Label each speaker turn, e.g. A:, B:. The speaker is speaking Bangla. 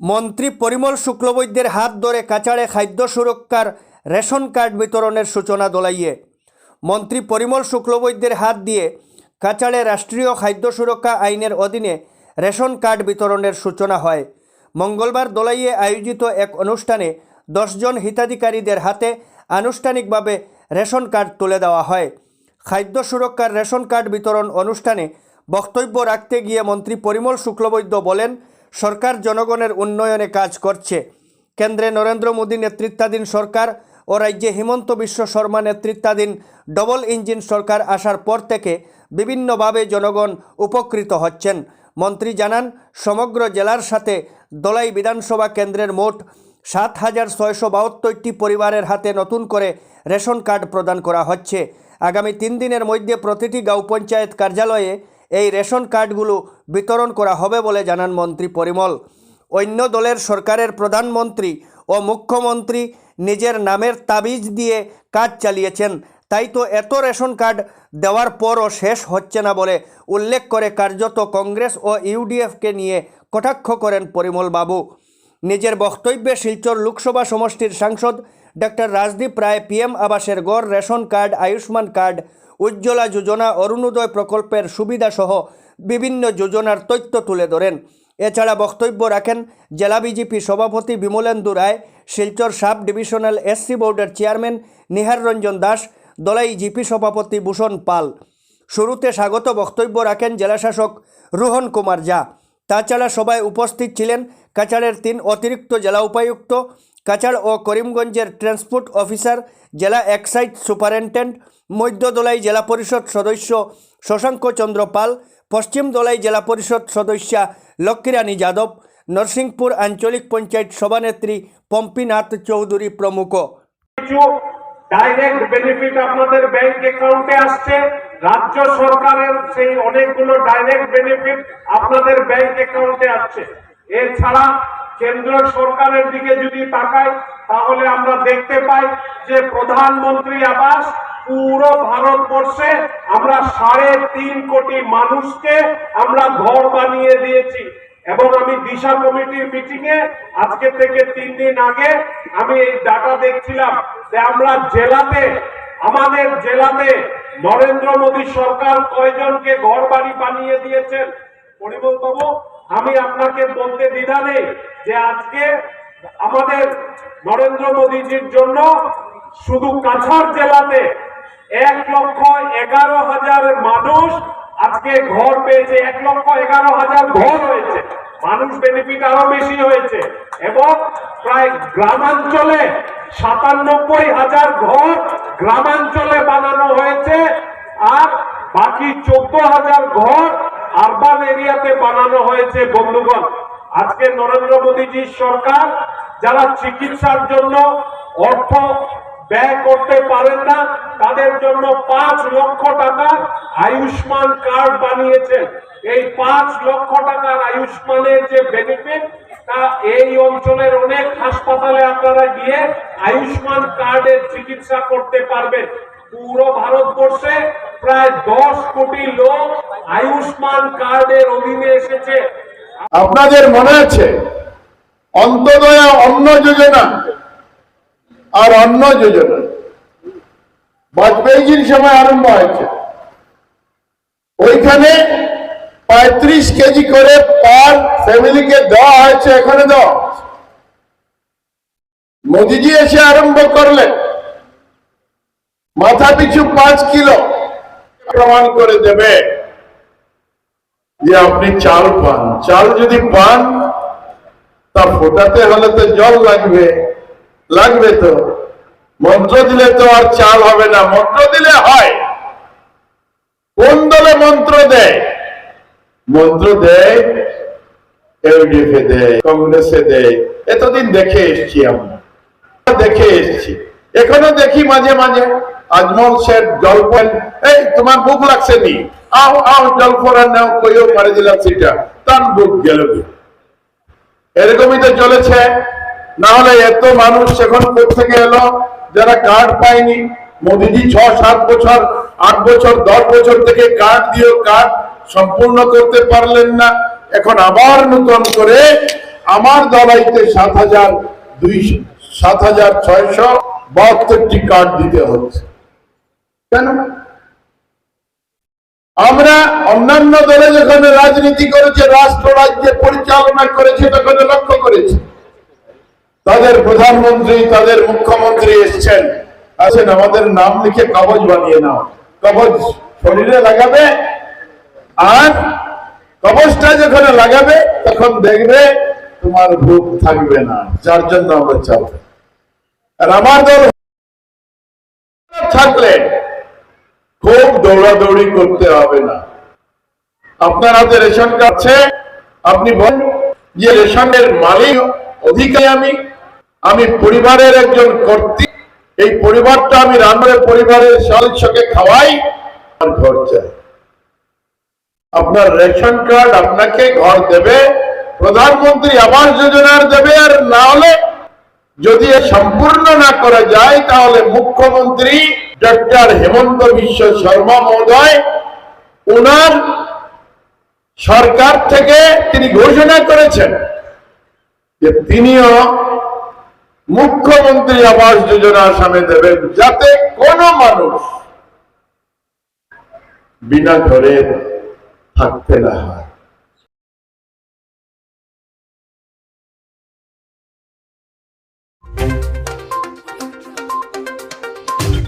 A: মন্ত্রী পরিমল শুক্লবৈদ্যের হাত ধরে কাচাড়ে খাদ্য সুরক্ষার রেশন কার্ড বিতরণের সূচনা দোলাইয়ে। মন্ত্রী পরিমল শুক্লবৈদ্যের হাত দিয়ে কাচাড়ে রাষ্ট্রীয় খাদ্য সুরক্ষা আইনের অধীনে রেশন কার্ড বিতরণের সূচনা হয়। মঙ্গলবার দোলাইয়ে আয়োজিত এক অনুষ্ঠানে দশজন হিতাধিকারীদের হাতে আনুষ্ঠানিকভাবে রেশন কার্ড তুলে দেওয়া হয়। খাদ্য সুরক্ষার রেশন কার্ড বিতরণ অনুষ্ঠানে বক্তব্য রাখতে গিয়ে মন্ত্রী পরিমল শুক্লবৈদ্য বলেন সরকার জনগণের উন্নয়নে কাজ করছে। কেন্দ্রে নরেন্দ্র মোদী নেতৃত্বাধীন সরকার ও রাজ্যে হিমন্ত বিশ্ব শর্মা নেতৃত্বাধীন ডবল ইঞ্জিন সরকার আসার পর থেকে বিভিন্নভাবে জনগণ উপকৃত হচ্ছেন। মন্ত্রী জানান, সমগ্র জেলার সাথে দলাই বিধানসভা কেন্দ্রের মোট সাত হাজার ছয়শো বাহাত্তরটি পরিবারের হাতে নতুন করে রেশন কার্ড প্রদান করা হচ্ছে। আগামী তিন দিনের মধ্যে প্রতিটি গাঁও পঞ্চায়েত কার্যালয়ে এই রেশন কার্ডগুলো বিতরণ করা হবে বলে জানান মন্ত্রী পরিমল। অন্য দলের সরকারের প্রধানমন্ত্রী ও মুখ্যমন্ত্রী নিজের নামের তাবিজ দিয়ে কাজ চালিয়েছেন। তাই তো এত রেশন কার্ড দেওয়ার পরও শেষ হচ্ছে না বলে উল্লেখ করে কার্যত কংগ্রেস ও ইউডিএফকে নিয়ে কটাক্ষ করেন পরিমল বাবু। নিজের বক্তব্যে শিলচর লোকসভা সমষ্টির সাংসদ ডক্টর রাজদীপ রায়, পিএম আবাসের গড়, ration card, Ayushman card Ujjwala Yojana Arunodoi প্রকল্পের সুবিধাসহ বিভিন্ন যোজনার তথ্য তুলে ধরেন। এছাড়া বক্তব্য রাখেন জেলা বিজেপি সভাপতি Bimalendu Roy, Silchar sub divisional SC বোর্ডের চেয়ারম্যান নিহার রঞ্জন দাস, দলাই জিপি সভাপতি ভূষণ পাল। শুরুতে স্বাগত বক্তব্য রাখেন জেলাশাসক রোহন কুমার জা তাছাড়া সবাই উপস্থিত ছিলেন কাছাড়ের তিন অতিরিক্ত জেলা উপায়ুক্ত কাছাড় ও করিমগঞ্জের ট্রান্সপোর্ট অফিসার, জেলা এক্সাইজ সুপারিনটেন্ডেন্ট, মধ্য দোলাই জেলা পরিষদ সদস্য শশাঙ্ক চন্দ্র পাল, পশ্চিম দোলাই জেলা পরিষদ সদস্যা লক্ষ্মীরানী যাদব, নরসিংপুর আঞ্চলিক পঞ্চায়েত সভানেত্রী পম্পীনাথ চৌধুরী প্রমুখ।
B: ডাইরেক্ট বেনিফিট আপনাদের ব্যাংক অ্যাকাউন্টে আসছে। রাজ্য সরকারের সেই অনেকগুলো ডাইরেক্ট বেনিফিট আপনাদের ব্যাংক অ্যাকাউন্টে আসছে। এছাড়া কেন্দ্র সরকারের দিকে যদি তাকাই, তাহলে আমরা দেখতে পাই যে প্রধানমন্ত্রী আবাস পুরো ভারতবর্ষে আমরা সাড়ে তিন কোটি মানুষকে আমরা ঘর বানিয়ে দিয়েছি। এবং আমি দিশা কমিটির মিটিং এ আজকে থেকে তিন দিন আগে আমি এই ডাটা দেখছিলাম যে আমরা জেলাতে, আমাদের জেলাতে নরেন্দ্র মোদী সরকার কয়জনকে ঘর বাড়ি বানিয়ে দিয়েছেন? পরিমল বাবু? আমি আপনাকে বলতে দ্বিধা নেই যে আজকে আমাদের নরেন্দ্র মোদীজির জন্য শুধু কাছাড় জেলাতে এক লক্ষ এগারো হাজার মানুষ আজকে ঘর পেয়েছে। এক লক্ষ এগারো হাজার ঘর হয়েছে। মানুষ বেনিফিট আরও বেশি হয়েছে। এবং প্রায় গ্রামাঞ্চলে সাতানব্বই হাজার ঘর গ্রামাঞ্চলে বানানো হয়েছে। আর বাকি চোদ্দ হাজার ঘর আরবান এরিয়াতে বানানো হয়েছে বন্ধুগণ। আজকে নরেন্দ্র মোদীজির সরকার যারা চিকিৎসার জন্য অর্থ ব্যয় করতে পারেন না, তাদের জন্য পাঁচ লক্ষ টাকা আয়ুষ্মান কার্ড বানিয়েছেন। এই পাঁচ লক্ষ টাকার আয়ুষ্মানের যে বেনিফিট তা এই অঞ্চলের অনেক হাসপাতালে আপনারা গিয়ে আয়ুষ্মান কার্ডের চিকিৎসা করতে পারবেন। পুরো ভারতবর্ষে প্রায় দশ কোটি লোক আয়ুষ্মান কার্ডের অধীনে এসেছে।
C: আপনাদের মনে আছে, অন্তদয়া অন্ন যোজনা আর অন্ন যোজনা? বাজপেয়ীজির সময় আরম্ভ হয়েছে। ওইখানে পঁয়ত্রিশ কেজি করে পার ফ্যামিলিকে দেওয়া হয়েছে, এখানে দেওয়া। মোদিজি এসে আরম্ভ করলেন। মাথা পিছু পাঁচ কিলো প্রমাণ করে দেবে যে আপনি চাল পান। চাল যদি পান, তা ফোটাতে হলে তো জল লাগবে। লাগবে তো। মন্ত্র দিলে তো আর চাল হবে না। মন্ত্র দিলে হয়। কোন দলে মন্ত্র দেয়? মন্ত্র দেয়, এলডিএফে দেয়, কংগ্রেসে দেয়। এতদিন দেখে এসছি আমরা। দেখে এসছি। এখনও দেখি মাঝে মাঝে আজমল শেঠ জল্প এই তোমার বুক লাগছে নি? আও আও জল্প রান্নাও কইও দিলাম সেটা তার বুক গেল এরকমই তো চলেছে। না হলে এত মানুষ এখন থেকে এলো? যারা কার্ড পায়নি। মোদিজি ছ, সাত বছর, আট বছর, দশ বছর থেকে কার্ড দিয়েও কার্ড সম্পূর্ণ করতে পারলেন না। এখন আবার নতুন করে আমার দলাইতে সাত হাজার দুইশো, সাত হাজার ছয়শো বাহাত্তরটি কার্ড দিতে হচ্ছে। কেন? আমরা অন্যান্য দলে যখন রাজনীতি করেছে রাষ্ট্র রাজ্যে পরিচালনা করেছে, তখন লক্ষ্য করেছি। তাদের প্রধানমন্ত্রী, তাদের মুখ্যমন্ত্রী এসছেন। আছেন আমাদের নাম লিখে কাগজ বানিয়ে নাও। কাগজ শরীরে লাগাবে আর কবচটা যখন লাগাবে, তখন দেখবে তোমার ভূত থাকবে না। যার জন্য আমরা চালাবো। আর আমার দল থাকলে খুব দৌড়াদৌড়ি করতে হবে না। আপনার হাতে রেশন কার্ড আপনি বলেন, যে রেশনের মালিক অধিকারী আমি আমি পরিবারের একজন কর্তৃক, এই পরিবারটা আমি রান্নার পরিবারের সদস্যকে খাওয়াই আর ঘর চাই। আপনার রেশন কার্ড আপনাকে ঘর দেবে, প্রধানমন্ত্রী আবাস যোজনার দেবে, আর না হলে যদি সম্পূর্ণ না করা যায়, তাহলে মুখ্যমন্ত্রী ডক্টর হেমন্ত বিশ্ব শর্মা মহোদয় ওনার সরকার থেকে তিনি ঘোষণা করেছেন যে তিনিও মুখ্যমন্ত্রী আবাস যোজনা সামনে দেবেন যাতে কোনো মানুষ বিনা ঘরে থাকতে না হয়।